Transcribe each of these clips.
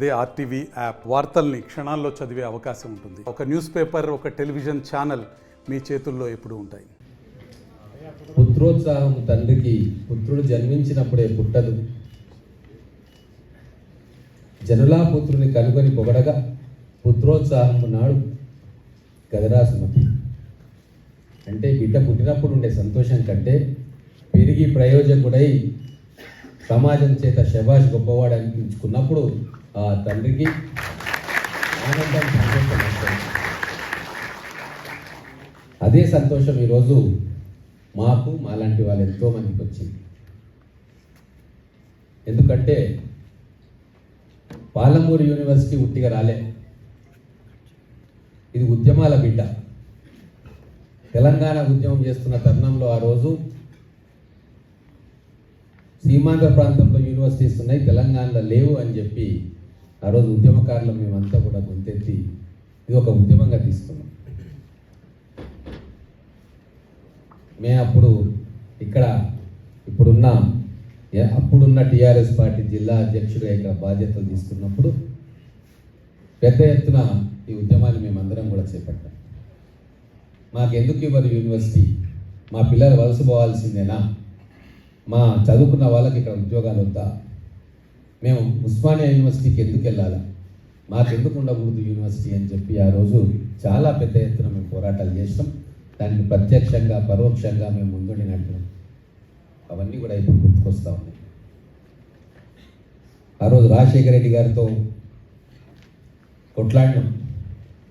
అదే RTV app వార్తల్ని క్షణాల్లో చదివే అవకాశం ఉంటుంది ఒక న్యూస్ పేపర్ ఒక టెలివిజన్ ఛానల్ మీ చేతుల్లో ఎప్పుడు ఉంటాయి పుత్రోత్సాహం తండ్రికి పుత్రుడు జన్మించినప్పుడే పుట్టదు జనులా పుత్రుని కనుగొని పొగడగా పుత్రోత్సాహం నాడు గదరాసుమతి అంటే బిడ్డ పుట్టినప్పుడు ఉండే సంతోషం కంటే పెరిగి ప్రయోజకుడై సమాజం చేత శభాష్ గొప్పవాడు అనిపించుకున్నప్పుడు ఆ తండ్రికి ఆనందం సంతోషం అదే సంతోషం ఈరోజు మాకు మాలాంటి వాళ్ళు మందికి వచ్చింది ఎందుకంటే పాలమూరు యూనివర్సిటీ ఉట్టిగా రాలే ఇది ఉద్యమాల బిడ్డ తెలంగాణ ఉద్యమం చేస్తున్న తరుణంలో ఆ రోజు సీమాంధ్ర ప్రాంతంలో యూనివర్సిటీస్ ఉన్నాయి తెలంగాణలో లేవు అని చెప్పి ఆ రోజు ఉద్యమకారులు మేమంతా కూడా గుంతెత్తి ఇది ఒక ఉద్యమంగా తీసుకున్నాం మేము అప్పుడు ఇక్కడ ఇప్పుడున్న అప్పుడున్న టీఆర్ఎస్ పార్టీ జిల్లా అధ్యక్షుడు ఇక్కడ బాధ్యతలు తీసుకున్నప్పుడు పెద్ద ఎత్తున ఈ ఉద్యమాన్ని మేమందరం కూడా చేపట్టాం మాకెందుకు ఇవ్వరు యూనివర్సిటీ మా పిల్లలు వలసపోవాల్సిందేనా మా చదువుకున్న వాళ్ళకి ఇక్కడ ఉద్యోగాలు వద్దా మేము ఉస్మానియా యూనివర్సిటీకి ఎందుకు వెళ్ళాలా మాకెందుకు ఉండకూడదు యూనివర్సిటీ అని చెప్పి ఆ రోజు చాలా పెద్ద ఎత్తున మేము పోరాటాలు చేసినాం దానికి ప్రత్యక్షంగా పరోక్షంగా మేము ముందుండి నడిపినాం అవన్నీ కూడా ఇప్పుడు గుర్తుకొస్తా ఉన్నాయి ఆ రోజు రాజశేఖర రెడ్డి గారితో కొట్లాడినాం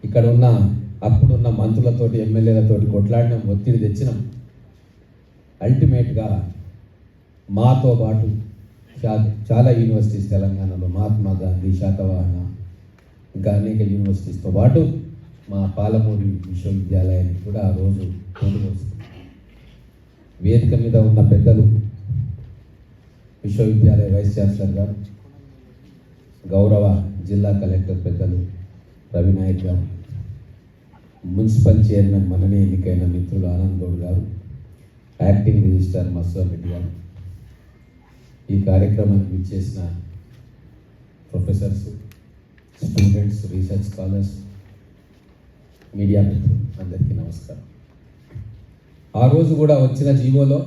ఇక్కడ ఉన్న అప్పుడున్న మంత్రులతోటి ఎమ్మెల్యేలతోటి కొట్లాడినాం ఒత్తిడి తెచ్చినాం అల్టిమేట్గా మాతో పాటు చాలా యూనివర్సిటీస్ తెలంగాణలో మహాత్మా గాంధీ శాతవాహన ఇంకా అనేక యూనివర్సిటీస్తో పాటు మా పాలమూరి విశ్వవిద్యాలయానికి కూడా ఆ రోజు వేదిక మీద ఉన్న పెద్దలు విశ్వవిద్యాలయ వైస్ ఛాన్సలర్ గారు గౌరవ జిల్లా కలెక్టర్ పెద్దలు రవినాయక్ గారు మున్సిపల్ చైర్మన్ మననే ఎన్నికైన మిత్రులు ఆనంద్ గౌడ్ గారు యాక్టింగ్ రిజిస్టార్ మత్స్వర్ గారు ఈ కార్యక్రమానికి విచ్చేసిన professors students research scholars media మిత్రులు అందరికీ నమస్కారం ఆ రోజు కూడా వచ్చిన జీవోలో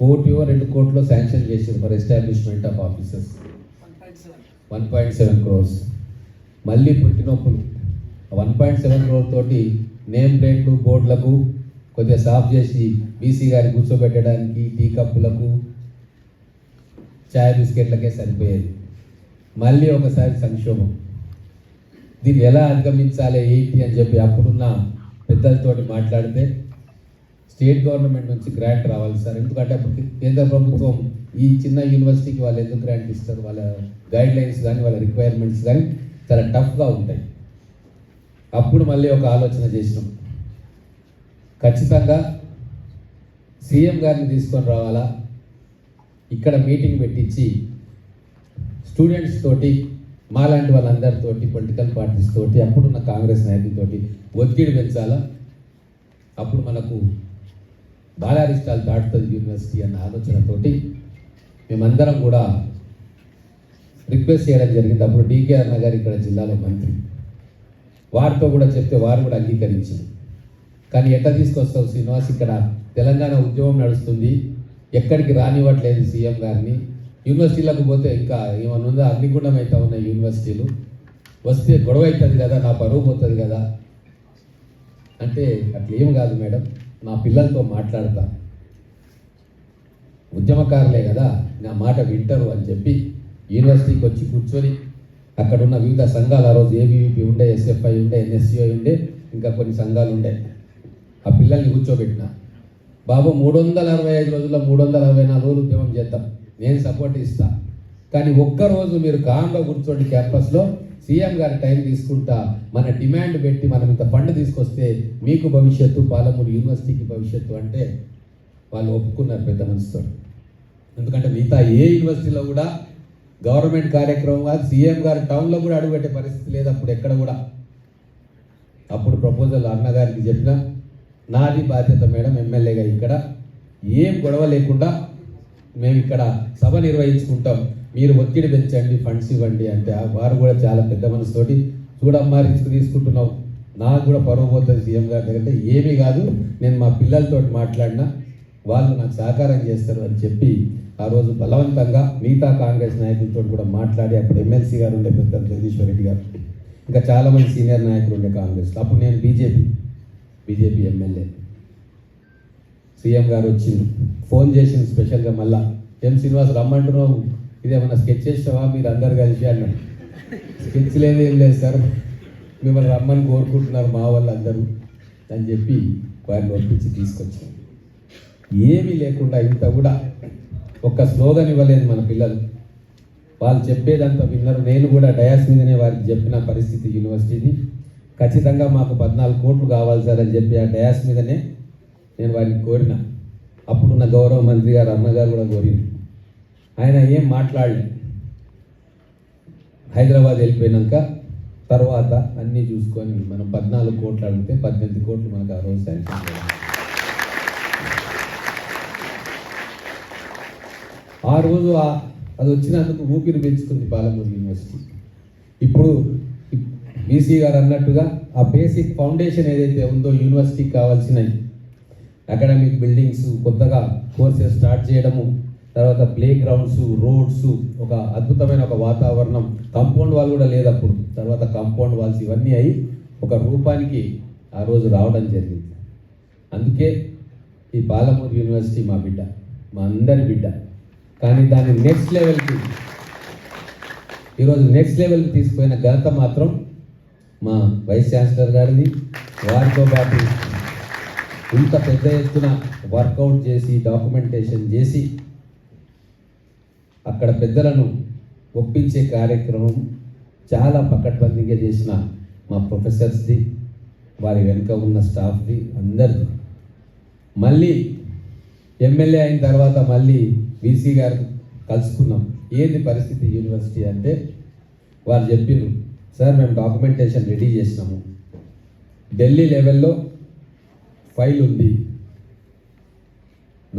కోటి రెండు కోట్లు శాంక్షన్ చేశారు for establishment of officers one point seven crores మళ్ళీ పుట్టినొప్పులు వన్ పాయింట్ సెవెన్ క్రోర్ తోటి నేమ్ ప్లేట్లు బోర్డులకు కొద్దిగా సాఫ్ చేసి బీసీ గారి కూర్చోబెట్టడానికి టీ కప్పులకు చాయ్ బిస్కెట్లకే సరిపోయేది మళ్ళీ ఒకసారి సంక్షోభం దీన్ని ఎలా అధిగమించాలి ఏంటి అని చెప్పి అప్పుడున్న పెద్దలతోటి మాట్లాడితే స్టేట్ గవర్నమెంట్ నుంచి గ్రాంట్ రావాలి సార్ ఎందుకంటే అప్పుడు కేంద్ర ప్రభుత్వం ఈ చిన్న యూనివర్సిటీకి వాళ్ళు ఎందుకు గ్రాంట్ ఇస్తారు వాళ్ళ గైడ్ లైన్స్ కానీ వాళ్ళ రిక్వైర్మెంట్స్ కానీ చాలా టఫ్గా ఉంటాయి అప్పుడు మళ్ళీ ఒక ఆలోచన చేసినాం ఖచ్చితంగా సీఎం గారిని తీసుకొని రావాలా ఇక్కడ మీటింగ్ పెట్టించి స్టూడెంట్స్ తోటి మాలాంటి వాళ్ళందరితోటి పొలిటికల్ పార్టీస్ తోటి అప్పుడున్న కాంగ్రెస్ నాయకులతోటి ఒత్తిడి పెంచాలా అప్పుడు మనకు బాలారిస్టాల్ దాటుతుంది యూనివర్సిటీ అన్న ఆలోచనతోటి మేమందరం కూడా రిక్వెస్ట్ చేయడం జరిగింది అప్పుడు డీకేఆర్ అన్న గారు ఇక్కడ జిల్లాలో మంత్రి వారితో కూడా చెప్తే వారు కూడా అంగీకరించింది కానీ ఎట్లా తీసుకొస్తావు శ్రీనివాస్ ఇక్కడ తెలంగాణ ఉద్యమం నడుస్తుంది ఎక్కడికి రానివ్వట్లేదు సీఎం గారిని యూనివర్సిటీలకు పోతే ఇంకా ఏమన్నా ఉందా అగ్నిగుండం అవుతా ఉన్నాయి యూనివర్సిటీలు వస్తే గొడవ అవుతుంది కదా నా పరువు పోతుంది కదా అంటే అట్లేం కాదు మేడం నా పిల్లలతో మాట్లాడతా ఉద్యమకారులే కదా నా మాట వింటారు అని చెప్పి యూనివర్సిటీకి వచ్చి కూర్చొని అక్కడ ఉన్న వివిధ సంఘాలు ఆ రోజు ఏబీవీపీ ఉండే ఎస్ఎఫ్ఐ ఉండే ఎన్ఎస్సిఐ ఉండే ఇంకా కొన్ని సంఘాలు ఉండే ఆ పిల్లల్ని కూర్చోబెట్టిన బాబు మూడు వందల అరవై ఐదు రోజుల్లో మూడు వందల అరవై నాలుగు రోజులు ఉద్యమం చేద్దాం నేను సపోర్ట్ ఇస్తా కానీ ఒక్కరోజు మీరు కామ్గా కూర్చోండి క్యాంపస్లో సీఎం గారి టైం తీసుకుంటా మన డిమాండ్ పెట్టి మనం ఇంత ఫండ్ తీసుకొస్తే మీకు భవిష్యత్తు పాలమూరు యూనివర్సిటీకి భవిష్యత్తు అంటే వాళ్ళు ఒప్పుకున్నారు పెద్ద మనసుతో ఎందుకంటే మిగతా ఏ యూనివర్సిటీలో కూడా గవర్నమెంట్ కార్యక్రమం కాదు సీఎం గారు టౌన్లో కూడా అడుగుపెట్టే పరిస్థితి లేదు అప్పుడు ఎక్కడ కూడా అప్పుడు ప్రపోజల్ అన్నగారికి చెప్పినా నాది బాధ్యత మేడం ఎమ్మెల్యేగా ఇక్కడ ఏం గొడవ లేకుండా మేము ఇక్కడ సభ నిర్వహించుకుంటాం మీరు ఒత్తిడి పెంచండి ఫండ్స్ ఇవ్వండి అంటే వారు కూడా చాలా పెద్ద మనసుతోటి చూడమ్మా రిస్క్ తీసుకుంటున్నావు నాకు కూడా పరువు సీఎం గారి దగ్గర ఏమీ కాదు నేను మా పిల్లలతో మాట్లాడినా వాళ్ళు నాకు సహకారం చేస్తారు అని చెప్పి ఆ రోజు బలవంతంగా మిగతా కాంగ్రెస్ నాయకులతో కూడా మాట్లాడి అప్పుడు ఎమ్మెల్సీ గారు ఉండే పెద్ద జగదీశ్వర్ రెడ్డి గారు ఇంకా చాలామంది సీనియర్ నాయకులు ఉండే కాంగ్రెస్ అప్పుడు నేను బీజేపీ బీజేపీ ఎమ్మెల్యే సీఎం గారు వచ్చింది ఫోన్ చేసింది స్పెషల్గా మళ్ళా ఎం శ్రీనివాస్ రమ్మంటున్నావు ఇదేమన్నా స్కెచ్ చేస్తావా మీరు అందరు కలిసి అన్నాడు స్కెచ్ లేదు ఏం లేదు సార్ మిమ్మల్ని రమ్మని కోరుకుంటున్నారు మా వాళ్ళు అందరూ అని చెప్పి వారిని ఒప్పించి తీసుకొచ్చాను ఏమీ లేకుండా ఇంత కూడా ఒక్క స్లోగన్ ఇవ్వలేదు మన పిల్లలు వాళ్ళు చెప్పేదంతా విన్నారు నేను కూడా డయాస్ మీదనే వారికి చెప్పిన పరిస్థితి యూనివర్సిటీని ఖచ్చితంగా మాకు పద్నాలుగు కోట్లు కావాలి సార్ అని చెప్పి ఆ డయాస్ మీదనే నేను వారిని కోరిన అప్పుడున్న గౌరవ మంత్రి గారు అన్నగారు కూడా కోరింది ఆయన ఏం మాట్లాడలే హైదరాబాద్ వెళ్ళిపోయినాక తర్వాత అన్నీ చూసుకొని మనం పద్నాలుగు కోట్లు అడిగితే పద్దెనిమిది కోట్లు మనకు ఆ రోజు శాంక్షన్ ఆ రోజు అది వచ్చినందుకు ఊపిరి పెంచుకుంది పాలమూరు యూనివర్సిటీ ఇప్పుడు బీసీ గారు అన్నట్టుగా ఆ బేసిక్ ఫౌండేషన్ ఏదైతే ఉందో యూనివర్సిటీకి కావాల్సిన అకాడమిక్ బిల్డింగ్స్ కొత్తగా కోర్సెస్ స్టార్ట్ చేయడము తర్వాత ప్లే గ్రౌండ్స్ రోడ్స్ ఒక అద్భుతమైన ఒక వాతావరణం కంపౌండ్ వాల్ కూడా లేదు అప్పుడు తర్వాత కంపౌండ్ వాల్స్ ఇవన్నీ అయి ఒక రూపానికి ఆ రోజు రావడం జరిగింది అందుకే ఈ పాలమూరు యూనివర్సిటీ మా బిడ్డ మా అందరి బిడ్డ కానీ దాన్ని నెక్స్ట్ లెవెల్కి ఈరోజు నెక్స్ట్ లెవెల్కి తీసుకుపోయిన ఘనత మాత్రం మా వైస్ ఛాన్సలర్ గారిని వారితో పాటు ఇంత పెద్ద ఎత్తున వర్కౌట్ చేసి డాక్యుమెంటేషన్ చేసి అక్కడ పెద్దలను ఒప్పించే కార్యక్రమం చాలా పకడ్బందీగా చేసిన మా ప్రొఫెసర్స్ది వారి వెనుక ఉన్న స్టాఫ్ది అందరిది మళ్ళీ ఎమ్మెల్యే అయిన తర్వాత మళ్ళీ బీసీ గారు కలుసుకున్నాం ఏంది పరిస్థితి యూనివర్సిటీ అంటే వారు చెప్పారు సార్ మేము డాక్యుమెంటేషన్ రెడీ చేసినాము ఢిల్లీ లెవెల్లో ఫైల్ ఉంది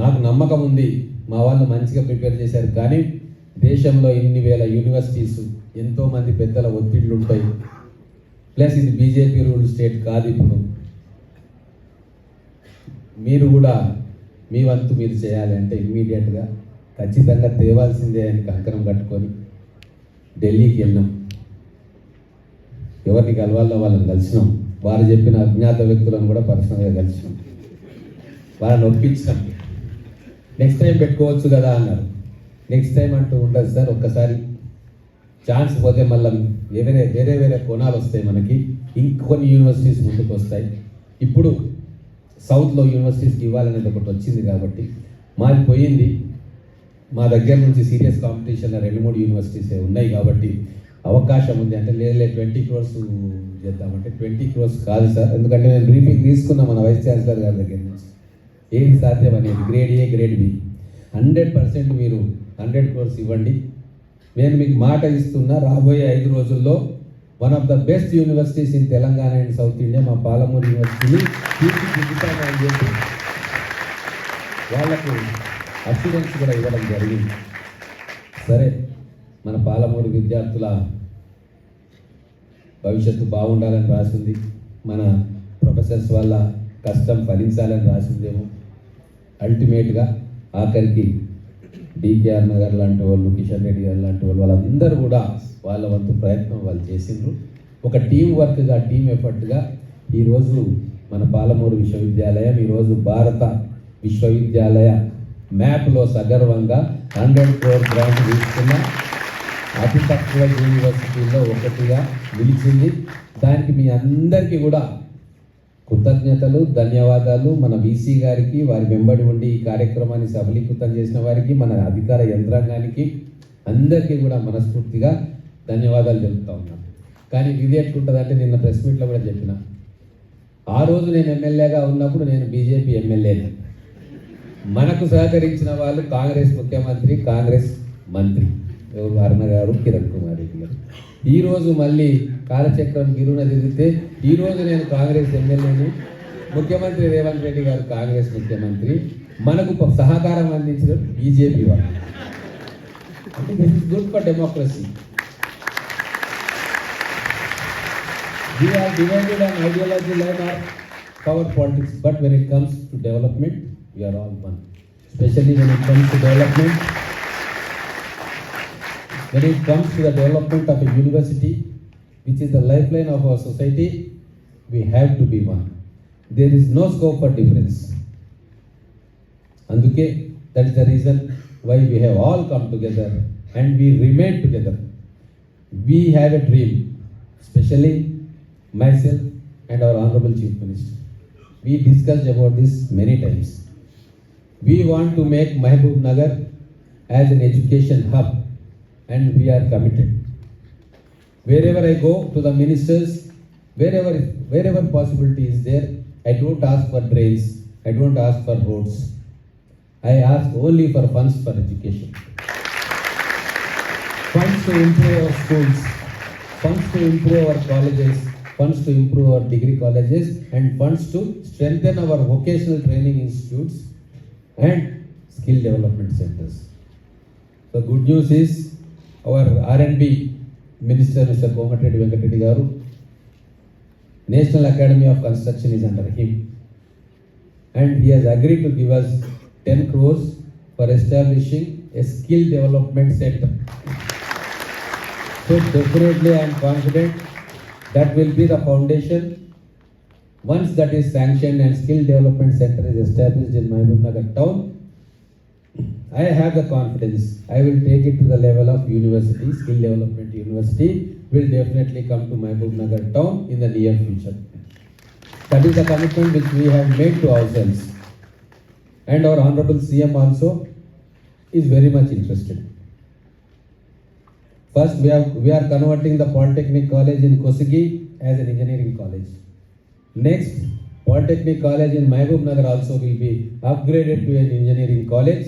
నాకు నమ్మకం ఉంది మా వాళ్ళు మంచిగా ప్రిపేర్ చేశారు కానీ దేశంలో ఇన్ని వేల యూనివర్సిటీస్ ఎంతోమంది పెద్దల ఒత్తిళ్ళు ఉంటాయి ప్లస్ ఇది బీజేపీ రూల్ స్టేట్ కాదు ఇప్పుడు మీరు కూడా మీ వంతు మీరు చేయాలి అంటే ఇమ్మీడియట్గా ఖచ్చితంగా తేవాల్సిందే అని కంకణం కట్టుకొని ఢిల్లీకి వెళ్ళాం ఎవరిని కలవాలో వాళ్ళని కలిసినాం వారు చెప్పిన అజ్ఞాత వ్యక్తులను కూడా పర్సనల్గా కలిసినాం వాళ్ళని ఒప్పించాం నెక్స్ట్ టైం పెట్టుకోవచ్చు కదా అన్నారు నెక్స్ట్ టైం అంటూ ఉండదు సార్ ఒక్కసారి ఛాన్స్ పోతే మళ్ళీ వేరే వేరే వేరే కోణాలు వస్తాయి మనకి ఇంకొన్ని యూనివర్సిటీస్ ముందుకు వస్తాయి ఇప్పుడు సౌత్లో యూనివర్సిటీస్కి ఇవ్వాలనేది ఒకటి వచ్చింది కాబట్టి మాది పోయింది మా దగ్గర నుంచి సీరియస్ కాంపిటీషన్లో రెండు మూడు యూనివర్సిటీసే ఉన్నాయి కాబట్టి అవకాశం ఉంది అంటే లేదు లేదు ట్వంటీ క్రోర్స్ చేద్దామంటే ట్వంటీ క్రోర్స్ కాదు సార్ ఎందుకంటే నేను బ్రీఫింగ్ తీసుకున్నా మన వైస్ ఛాన్సలర్ గారి దగ్గర నుంచి ఏది సాధ్యం అనేది grade A grade B hundred percent మీరు హండ్రెడ్ క్రోర్స్ ఇవ్వండి నేను మీకు మాట ఇస్తున్నా రాబోయే ఐదు రోజుల్లో one of the best universities in Telangana and south India మా పాలమూరు యూనివర్సిటీని చెప్పి వాళ్ళకు అసిడెన్స్ కూడా ఇవ్వడం జరిగింది సరే మన పాలమూరు విద్యార్థుల భవిష్యత్తు బాగుండాలని రాసింది మన ప్రొఫెసర్స్ వల్ల కష్టం ఫలించాలని రాసిందేమో అల్టిమేట్గా ఆఖరికి డికేఆర్ నగర్ లాంటి వాళ్ళు కిషన్ రెడ్డి గారు లాంటి వాళ్ళు వాళ్ళందరూ కూడా వాళ్ళ వంతు ప్రయత్నం వాళ్ళు చేసిండ్రు ఒక టీం వర్క్గా టీం ఎఫర్ట్గా ఈరోజు మన పాలమూరు విశ్వవిద్యాలయం ఈరోజు భారత విశ్వవిద్యాలయ మ్యాప్లో సగర్వంగా హండ్రెడ్ క్రోర్ గ్రాంట్ తీసుకున్న అతి తక్కువ యూనివర్సిటీల్లో ఒకటిగా నిలిచింది దానికి మీ అందరికీ కూడా కృతజ్ఞతలు ధన్యవాదాలు మన బీసీ గారికి వారి వెంబడి ఉండి ఈ కార్యక్రమాన్ని సఫలీకృతం చేసిన వారికి మన అధికార యంత్రాంగానికి అందరికీ కూడా మనస్ఫూర్తిగా ధన్యవాదాలు చెబుతా ఉన్నాను కానీ ఇది అంటే నిన్న ప్రెస్ మీట్లో కూడా చెప్పిన ఆ రోజు నేను ఎమ్మెల్యేగా ఉన్నప్పుడు నేను బీజేపీ ఎమ్మెల్యేనే మనకు సహకరించిన వాళ్ళు కాంగ్రెస్ ముఖ్యమంత్రి కాంగ్రెస్ మంత్రి వర్ణ గారు కిరణ్ కుమారి రోజు మళ్ళీ కాలచక్రం గిరున ఈ రోజు నేను కాంగ్రెస్ ఎమ్మెల్యేని ముఖ్యమంత్రి రేవంత్ రెడ్డి గారు కాంగ్రెస్ ముఖ్యమంత్రి మనకు సహకారం అందించిన బీజేపీ వాళ్ళు good democracy ideology line power politics but when it comes to development you are all one specially when it comes to development when it comes to the development of a university, which is the lifeline of our society, we have to be one. There is no scope for difference. okay, that is the reason why we have all come together and we remain together. We have a dream, especially myself and our Honorable Chief Minister. We discussed about this many times. We want to make Mahbub Nagar as an education hub and we are committed. Wherever I go to the ministers, wherever wherever possibility is there, I don't ask for drains, I don't ask for roads. I ask only for funds for education. funds to improve our schools, funds to improve our colleges, funds to improve our degree colleges, and funds to strengthen our vocational training institutes and skill development centers. The good news is our R&B Minister Mr. Komatreddy Venkatreddy Garu. National Academy of Construction is under him, and he has agreed to give us 10 crores for establishing a skill development center. So definitely I am confident that will be the foundation. Once that is sanctioned and skill development center is established in Mahbubnagar town, I have the confidence. I will take it to the level of university, skill development university will definitely come to Nagar town in the near future. That is the commitment which we have made to ourselves. And our Honorable CM also is very much interested. First, we, have, we are converting the Polytechnic College in Kosugi as an engineering college. Next, Polytechnic College in Nagar also will be upgraded to an engineering college